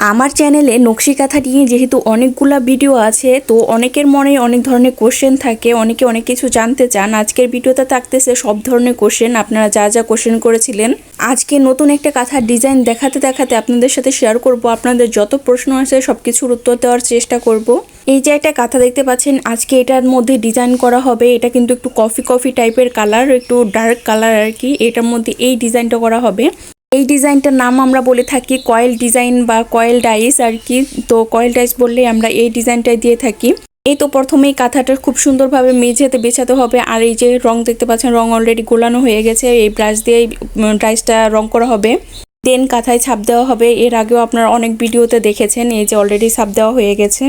আমার চ্যানেলে নকশি কাঁথা নিয়ে যেহেতু অনেকগুলা ভিডিও আছে, তো অনেকের মনে অনেক ধরনের কোশ্চেন থাকে, অনেকে অনেক কিছু জানতে চান। আজকের ভিডিওতে থাকতেছে সব ধরনের কোশ্চেন আপনারা যা যা কোশ্চেন করেছিলেন। আজকে নতুন একটা কাঁথার ডিজাইন দেখাতে দেখাতে আপনাদের সাথে শেয়ার করব। আপনাদের যত প্রশ্ন আছে সব কিছুর উত্তর দেওয়ার চেষ্টা করব। এই যে একটা কাঁথা দেখতে পাচ্ছেন, আজকে এটার মধ্যে ডিজাইন করা হবে। এটা কিন্তু একটু কফি কফি টাইপের কালার একটু ডার্ক কালার আর কি। এটার মধ্যে এই ডিজাইনটা করা হবে। এই ডিজাইনটার নাম আমরা বলে থাকি কয়েল ডিজাইন বা কয়েল ডাইস আর কি। তো কয়েল ডাইস বললে আমরা এই ডিজাইনটাই দিয়ে থাকি। এই তো প্রথমেই কাঁথাটা খুব সুন্দরভাবে মেঝেতে বেছাতে হবে। আর এই যে রং দেখতে পাচ্ছেন, রং অলরেডি গোলানো হয়ে গেছে। এই ব্রাশ দিয়ে ডাইসটা রং করা হবে। দেন কাঁথায় ছাপ দেওয়া হবে। এর আগেও আপনারা অনেক ভিডিওতে দেখেছেন, এই যে অলরেডি ছাপ দেওয়া হয়ে গেছে।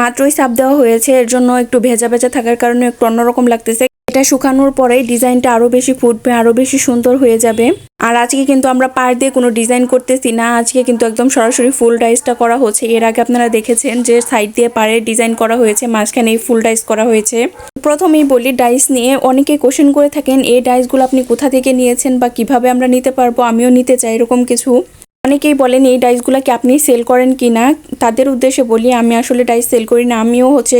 মাত্রই ছাপ দেওয়া হয়েছে, এর জন্য একটু ভেজা ভেজা থাকার কারণে একটু অন্যরকম লাগতেছে। এটা শুকানোর পরে ডিজাইনটা আরও বেশি ফুটবে আরও বেশি সুন্দর হয়ে যাবে। আর আজকে কিন্তু আমরা পার দিয়ে কোনো ডিজাইন করতেছি না। আজকে কিন্তু একদম সরাসরি ফুল ডাইসটা করা হচ্ছে। এর আগে আপনারা দেখেছেন যে সাইড দিয়ে পাড়ে ডিজাইন করা হয়েছে, মাঝখানে এই ফুল ডাইস করা হয়েছে। প্রথমেই বলি ডাইস নিয়ে অনেকে কোশ্চেন করে থাকেন, এই ডাইসগুলো আপনি কোথা থেকে নিয়েছেন বা কীভাবে আমরা নিতে পারব? আমিও নিতে চাই, এরকম কিছু। অনেকেই বলেন, এই ডাইসগুলোকে আপনি সেল করেন কি না? তাদের উদ্দেশ্যে বলি, আমি আসলে ডাইস সেল করি না। আমিও হচ্ছে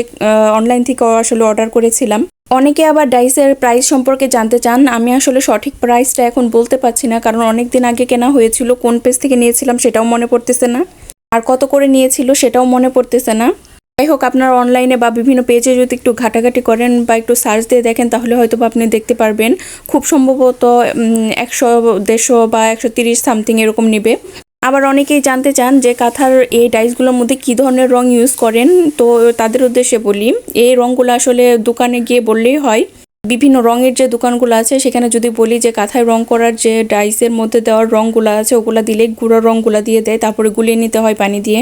অনলাইন থেকে আসলে অর্ডার করেছিলাম। অনেকে আবার ডাইসের প্রাইস সম্পর্কে জানতে চান। আমি আসলে সঠিক প্রাইসটা এখন বলতে পারছি না, কারণ অনেক দিন আগে কেনা হয়েছিল, কোন পেজ থেকে নিয়েছিলাম সেটাও মনে পড়তেছে না। আর কত করে নিয়েছিল সেটাও মনে পড়তেছে না। যাই হোক, আপনার অনলাইনে বা বিভিন্ন পেজে যদি একটু ঘাটাঘাটি করেন বা একটু সার্চ দিয়ে দেখেন, তাহলে হয়তো আপনি দেখতে পারবেন। খুব সম্ভবত একশো, দেড়শো বা একশো তিরিশ সামথিং এরকম নেবে। আবার অনেকেই জানতে চান যে কাঁথার এই ডাইসগুলোর মধ্যে কী ধরনের রং ইউজ করেন, তো তাদের উদ্দেশ্যে বলি, এই রঙগুলো আসলে দোকানে গিয়ে বললেই হয়। বিভিন্ন রঙের যে দোকানগুলো আছে, সেখানে যদি বলি যে কাঁথায় রং করার যে ডাইসের মধ্যে দেওয়ার রঙগুলো আছে, ওগুলো দিলে গুঁড়ো রঙগুলো দিয়ে দেয়, তারপরে গুলিয়ে নিতে হয় পানি দিয়ে।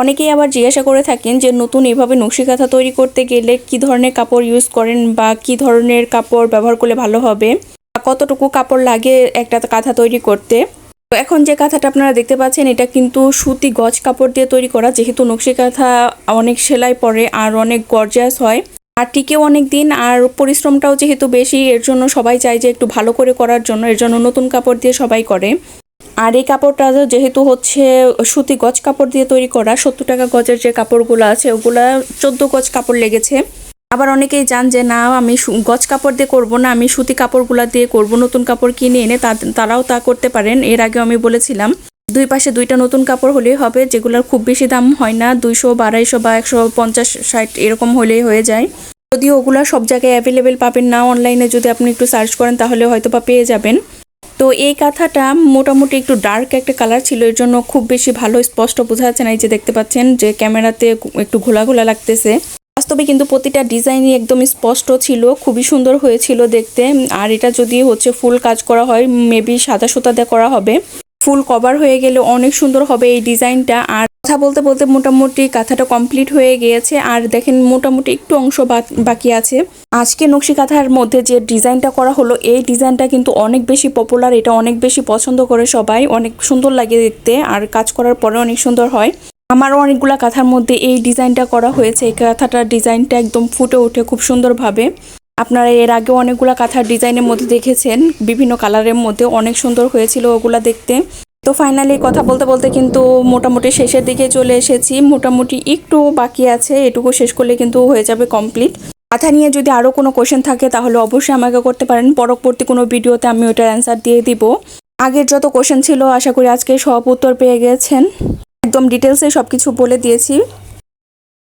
অনেকেই আবার জিজ্ঞাসা করে থাকেন যে নতুন এভাবে নকশি কাঁথা তৈরি করতে গেলে কি ধরনের কাপড় ইউজ করেন বা কি ধরনের কাপড় ব্যবহার করলে ভালো হবে? কতটুকু কাপড় লাগে একটা কাঁথা তৈরি করতে? তো এখন যে কাঁথাটা আপনারা দেখতে পাচ্ছেন, এটা কিন্তু সুতি গজ কাপড় দিয়ে তৈরি করা। যেহেতু নকশি কাঁথা অনেক সেলাই পরে আর অনেক গর্জাস হয়, আর টিকেও অনেক দিন আর পরিশ্রমটাও যেহেতু বেশি, এর জন্য সবাই চায় যে একটু ভালো করে করার জন্য, এর জন্য নতুন কাপড় দিয়ে সবাই করে। আর এই কাপড়টা যেহেতু হচ্ছে সুতি গজ কাপড় দিয়ে তৈরি করা, সত্তর টাকা গজের যে কাপড়গুলো আছে, ওগুলা চোদ্দ গজ কাপড় লেগেছে। আবার অনেকেই জান যে, না, আমি গজ কাপড় দিয়ে করব না, আমি সুতি কাপড়গুলা দিয়ে করব, নতুন কাপড় কিনে এনে তারাও তা করতে পারেন। এর আগেও আমি বলেছিলাম, দুই পাশে দুইটা নতুন কাপড় হলেই হবে, যেগুলোর খুব বেশি দাম হয় না, দুইশো বা আড়াইশো বা একশো পঞ্চাশ, ষাট এরকম হলেই হয়ে যায়। যদিও ওগুলো সব জায়গায় অ্যাভেলেবেল পাবেন না অনলাইনে যদি আপনি একটু সার্চ করেন, তাহলে হয়তো বা পেয়ে যাবেন। তো এই কাঁথাটা মোটামুটি একটু ডার্ক একটা কালার ছিল, এর জন্য খুব বেশি ভালো স্পষ্ট বোঝা যাচ্ছে না, এই যে দেখতে পাচ্ছেন যে, ক্যামেরাতে একটু ঘোলা ঘোলা লাগতেছে। বাস্তবে কিন্তু প্রতিটা ডিজাইনই একদম স্পষ্ট ছিল, খুবই সুন্দর হয়েছিল দেখতে। আর এটা যদি হচ্ছে ফুল কাজ করা হয় মেবি সাদা সুতা দিয়ে করা হবে। ফুল কভার হয়ে গেলে অনেক সুন্দর হবে এই ডিজাইনটা। আর কথা বলতে বলতে মোটামুটি কাঁথাটা কমপ্লিট হয়ে গিয়েছে। আর দেখেন মোটামুটি একটু অংশ বাকি আছে। আজকে নকশি কাঁথার মধ্যে যে ডিজাইনটা করা হলো, এই ডিজাইনটা কিন্তু অনেক বেশি পপুলার এটা অনেক বেশি পছন্দ করে সবাই। অনেক সুন্দর লাগে দেখতে, আর কাজ করার পরে অনেক সুন্দর হয়। আমারও অনেকগুলা কাঁথার মধ্যে এই ডিজাইনটা করা হয়েছে। এই কাঁথাটার ডিজাইনটা একদম ফুটে ওঠে খুব সুন্দরভাবে। আপনারা এর আগে অনেকগুলা কাঁথার ডিজাইনের মধ্যে দেখেছেন, বিভিন্ন কালারের মধ্যে অনেক সুন্দর হয়েছিল ওগুলা দেখতে। তো ফাইনালি কথা বলতে বলতে কিন্তু মোটামুটি শেষের দিকে চলে এসেছি। মোটামুটি একটু বাকি আছে, এটুকু শেষ করলে কিন্তু হয়ে যাবে কমপ্লিট কাঁথা নিয়ে যদি আরও কোনো কোশ্চেন থাকে তাহলে অবশ্যই আমাকে করতে পারেন। পরবর্তী কোনো ভিডিওতে আমি ওটার অ্যান্সার দিয়ে দিব। আগের যত কোশ্চেন ছিল, আশা করি আজকে সব উত্তর পেয়ে গেছেন। একদম ডিটেলসে সব কিছু বলে দিয়েছি।